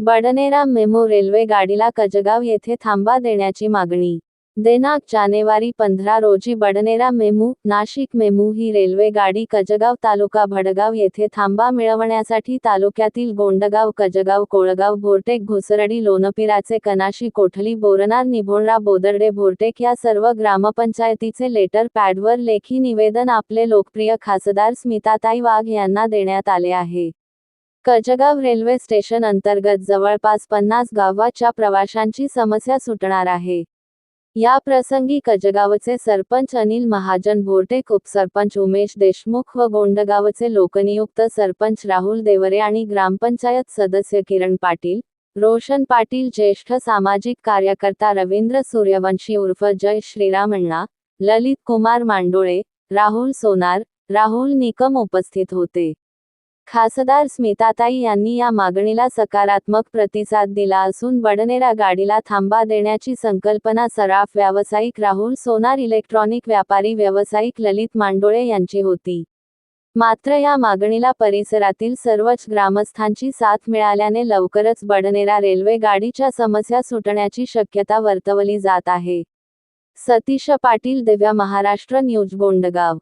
Badnera memo railway गाडीला कजगाव येथे थांबा देण्याची मागणी. दिनांक जानेवारी पंधरा रोजी बडनेरा मेमू नाशिक मेमू ही रेल्वे गाडी कजगाव तालुका भडगाव येथे थांबा मिळवण्यासाठी तालुक्यातील गोंडगाव कजगाव कोळगाव भोरटेक घुसरडी लोणपिराचे कनाशी कोठली बोरनार निभोणरा बोदर्डे भोरटेक या सर्व ग्रामपंचायतीचे लेटर पॅडवर लेखी निवेदन आपले लोकप्रिय खासदार स्मिताताई वाघ यांना देण्यात आले आहे. कजगाव रेल्वे स्टेशन अंतर्गत जवळपास पन्नास गावाच्या प्रवाशांची समस्या सुटणार आहे. या प्रसंगी कजगावचे सरपंच अनिल महाजन भोरटेक उपसरपंच उमेश देशमुख व गोंडगावचे लोकनियुक्त सरपंच राहुल देवरे आणि ग्रामपंचायत सदस्य किरण पाटील रोशन पाटील ज्येष्ठ सामाजिक कार्यकर्ता रवींद्र सूर्यवंशी उर्फ जय श्रीरामण्णा ललित कुमार मांडोळे राहुल सोनार राहुल निकम उपस्थित होते. खासदार स्मिताताई यांनी या मागणीला सकारात्मक प्रतिसाद दिला असून बडनेरा गाडीला थांबा देण्याची संकल्पना सराफ व्यावसायिक राहुल सोनार इलेक्ट्रॉनिक व्यापारी व्यावसायिक ललित मांडोळे यांची होती. मात्र या मागणीला परिसरातील सर्वच ग्रामस्थांची साथ मिळाल्याने लवकरच बडनेरा रेल्वे गाडीच्या समस्या सुटण्याची शक्यता वर्तवली जात आहे. सतीश पाटील दिव्या महाराष्ट्र न्यूज गोंडगाव.